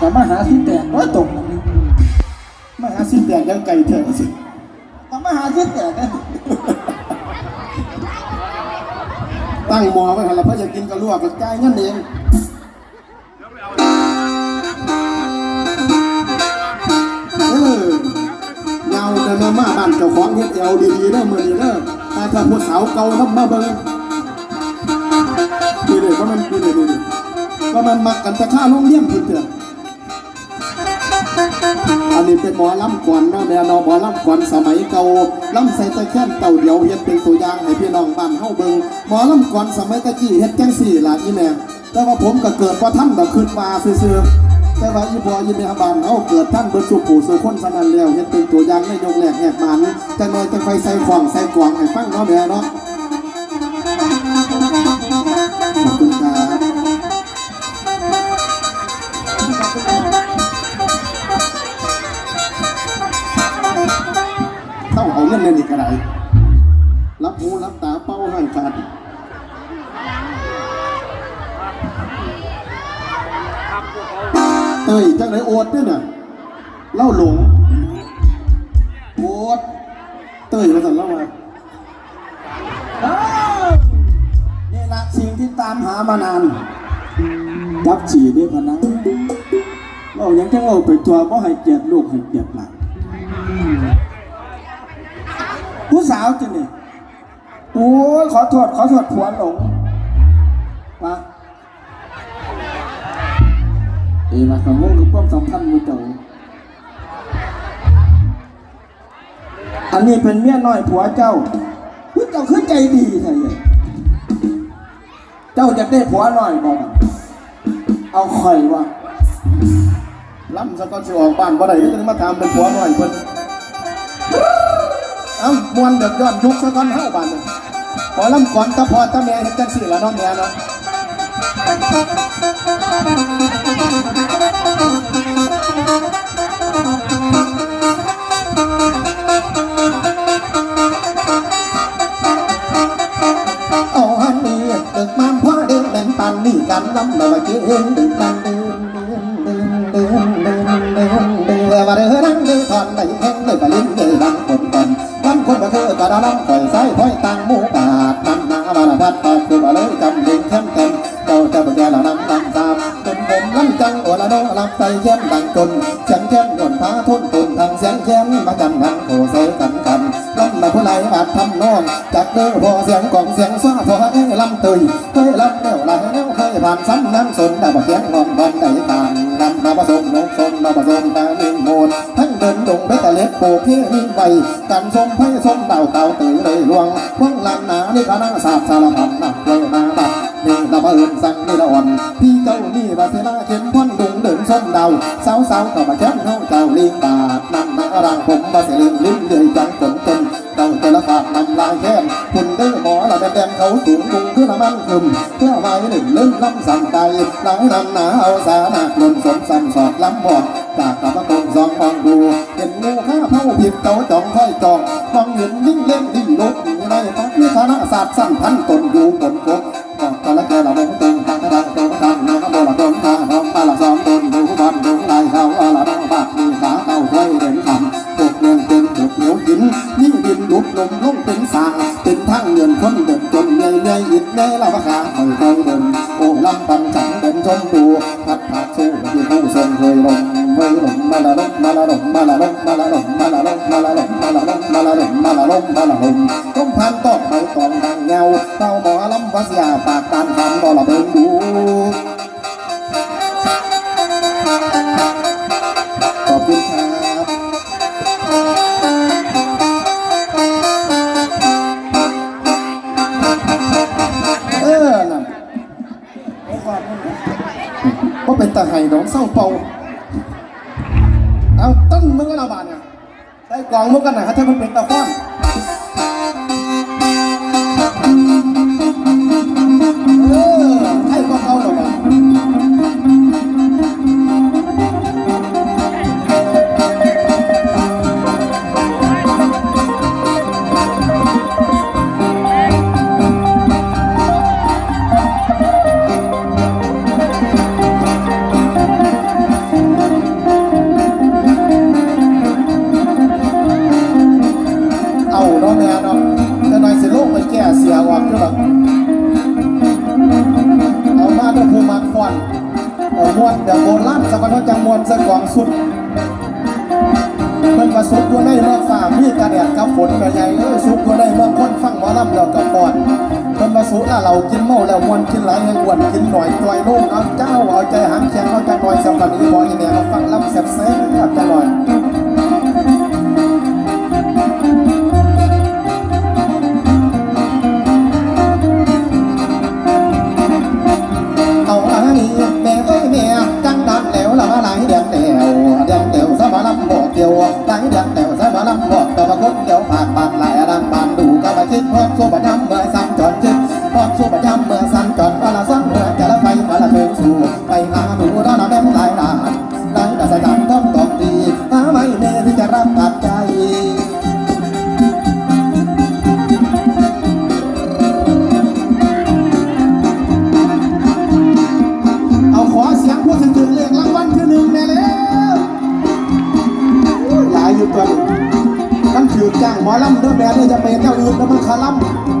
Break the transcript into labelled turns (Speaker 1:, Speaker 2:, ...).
Speaker 1: กับมาหาที่แตกก็ตกมาหาที่แตกยังไก่เถอะสิกับมาหาที่แตกนะตั้งหมอไว้หันละเพื่อจะกินกระลวกกระจายเงินเองเออเงาเดินมาบ้านเจ้าของเฮ็ดเอวดีๆเด้อมื้อนี้เด้อแต่ถ้าผู้สาวเก่าน้ำมาเบิ่งนี่เด้อว่ามันนี่เด้อนี่ว่ามันมักกันแต่ค่าโรงเรียนพุ่นเถอะ อันนี้เป็นหมอลำก่อนเนาะแม่เนาะหมอลำก่อนสมัยเก่าลำใส่ตะแค่นเต่าเดียวเฮ็ดเป็นตัวอย่างให้พี่น้องบ้านเฮาเบิ่งหมอลำก่อนสมัยตะกี้เฮ็ดจังสี่ล่ะอีแม่แต่ว่าผมก็เกิดว่าท่านดอกขึ้นมาซื่อๆแต่ว่าอีบัวอีเมียบานเอาเกิดท่านเบิดสุปู่สุคนสนันแล้วเฮ็ดเป็นตัวอย่างในยกแรกแหกมันจังเลยจังไฟใส่ของใส่กวางให้ฟังเนาะแม่เนาะ เอาเงินเล่นอีกกระไรรับหูรับตาเป้าห้ขาดเต้ยจังไรโอดด้วยน่ะเล่าหลงโอดเต้ยมาสั่นเล่ามาอ้าวนี่ละสิ่งที่ตามหามานานจับฉี่ด้วยพนังเรายังจะเอาไปตัวเพราะให้เกียรติลูกให้เกียรติหลาน ผู้สาวจะนี่โอ้ยขอโทษขอโทษผัวหลงมาเอ๋มาขโมยหรือความสัมพันธ์มือเจ้าอันนี้เป็นเมียน้อยผัวเจ้าผู้เจ้าคือใจดีไงเจ้าจะได้ผัวน้อยบ่น่ะเอาข่อยวะล้ำสะก็สิออกบ้านบ่ได้ก็จะมาทำเป็นผัวน้อยเพิ่น เอ้ามวนเดือดยอนยุคสะก่อนเฮาบ้านเนี่ยพอล้ำก่อนตะพอตะแม่เฮ็ดจังซี่ละเนาะแม่เนาะเอาฮันนี่ตึกมันพ่อเดินเดินปันนี่กันลำมาเกินเดินปันเดิ มาเธอกระดาลังปล่อยไส้ถอยตังหมูกาดนั่นนาบาลพัดปากคือมาเลยจำเด็กแค้มกันเจ้าจะบ่แก่ละนำนำตามจนผมลั่นจังโอละโนรับใจเข้มดังจนเสียงเข้มหย่นพาทุนตุนทางเสียงเข้มมาจันทันโคเสกันกันลำมาผู้ใดอาจทำนองจากเด้อพอเสียงของเสียงซ้าพอเอ้ลำตุยเคยลำแนวลายแนวเคยผ่านซ้ำน้ำสนได้บ่เสียงงอนบอลได้ เดินดงไปแต่เล็บโปเพี้ยนิ่งไปกันสมไพ่สมดาเต่าตื่นเลยลวงพวงลำหนาในคณะศาสตร์สารพันนักเลยมาบัดนี่เราเอิญสั่งนี่ละอ่อนพี่เจ้านี่วาเสนาเข้มพ่นดุงเดินส้มเดาสาวสาวเข้ามาแค้นเฮาเจ้าลิงบาดนั่นนักรังผมมาเสลิมลิ้นเลยจังจนจนเจ้าแต่ละฝากนำลายแค้นคุณเด้อหมอละแดนเขาสูงกุงเพื่อละมันคึมเพื่อไว้หนึ่งลืมลำสั่งใจหลังนำหนาเอาสาหนักลนสมซ้ำสอดล้ำบอด จากกับพระองค์สองมองดูเห็นงูข้าเผาผิดเจ้าจ่องค่อยจองมองเห็นยิ่งเล่นยิ่งลุกหนีในพักวิคณะศาสตร์สั้นพันตนอยู่บนกบก็ตะละแกละมงตึงทางทางตรงทางนาโบละตนทางน้องปลาละสองตนดูบอลดูลายเขาอาละน้องบาดมีขาเต้าค่อยเด่นคำตกเงินเป็นตกเหนียวหินยิ่งดินลุกลมลงเป็นสางเป็นทั้งเงินคนเดินจนเงยเงยอิดเงยละวะขาค่อยค่อยเดินโอ้ลำปันฉันเดินชมดู มาละลงมาละลงต้องพันต้องไปตองดังเงาเต้าหมอลำวัสยาปากตานคำบ่ละเบิงดูขอบคุณครับเออนั่นก็เป็นตาไห้น้องเศร้าเป่าเอาต้นมึงก็เอาบาดเนี่ย ได้กล่องมุกกันหน่อยครับถ้ามันเป็นตะฟ้อน มัยจังมวนสะกองสุดเพิ่นมาสุดอยู่ในเมื่อฝ่ามีตาแดดกับฝนกระใหญ่เอ้ยสุดอยู่ในเมื่อคนฟังหมอลำเรากับฟอนเพิ่นมาสุดแล้วเรากินเมาแล้วมวนกินหลายให้อ้วนกินหน่อยจอยโล่งเอาเจ้าเอาใจหางแข็ง กันถือจ้างหมอลำเด้อแบนนี่จะเป็นเจ้าอื่นแล้วมันคาลำ